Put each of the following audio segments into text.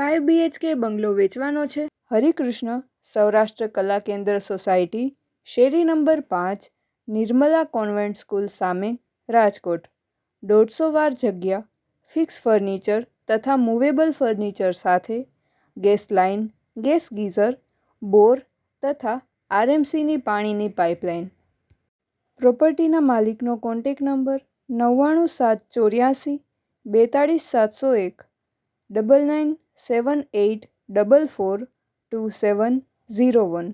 Five BHK બંગલો વેચવાનો છે. હરિકૃષ્ણ, સૌરાષ્ટ્ર કલા કેન્દ્ર સોસાયટી, શેરી નંબર પાંચ, નિર્મલા કોન્વેન્ટ સ્કૂલ સામે રાજકોટ. દોઢસો વાર જગ્યા, ફિક્સ ફર્નિચર તથા મૂવેબલ ફર્નિચર સાથે gas line gas geyser, bore તથા આરએમસીની પાણીની પાઇપલાઇન. પ્રોપર્ટીના માલિકનો કોન્ટેક નંબર નવ્વાણું સાત ચોર્યાસી બેતાળીસ સાતસો એક. Double nine seven eight double four two seven zero one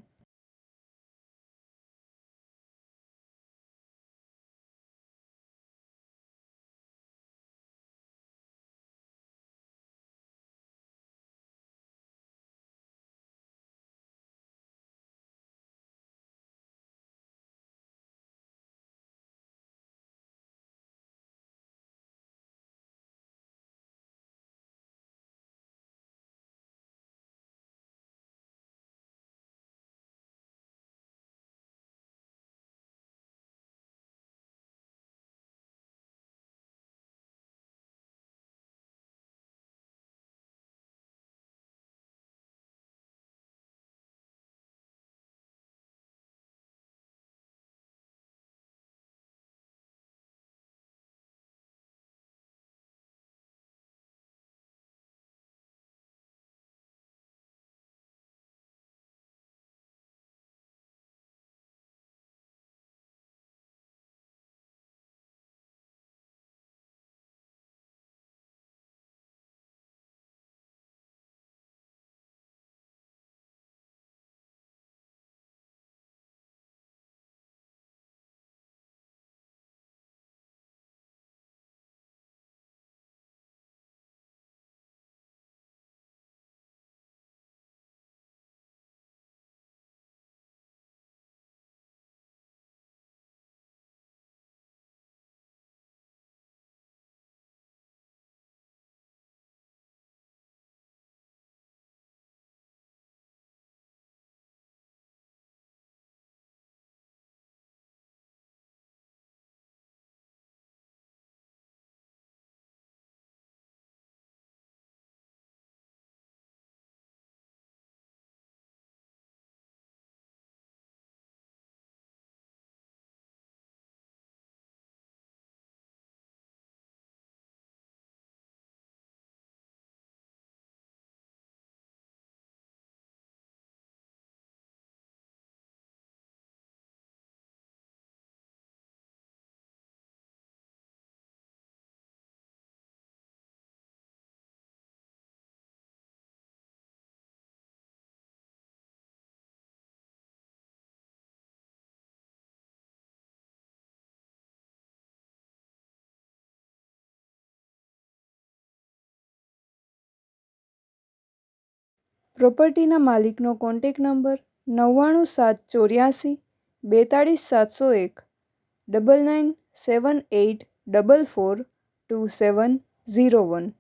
પ્રોપર્ટીના માલિકનો કોન્ટેક નંબર નવ્વાણું સાત ચોર્યાસી બેતાળીસ સાતસો એક, double nine seven eight double four two seven zero one.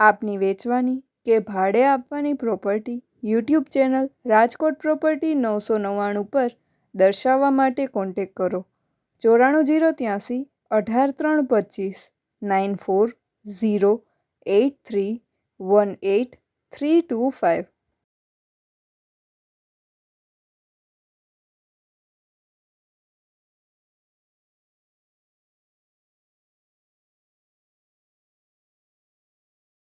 આપની વેચવાની કે ભાડે આપવાની property YouTube channel Rajkot property નવસો નવ્વાણું પર દર્શાવવા માટે કોન્ટેક કરો. ચોરાણું જીરો ત્યાંસી અઢાર ત્રણ પચીસ nine four zero eight three one eight three two five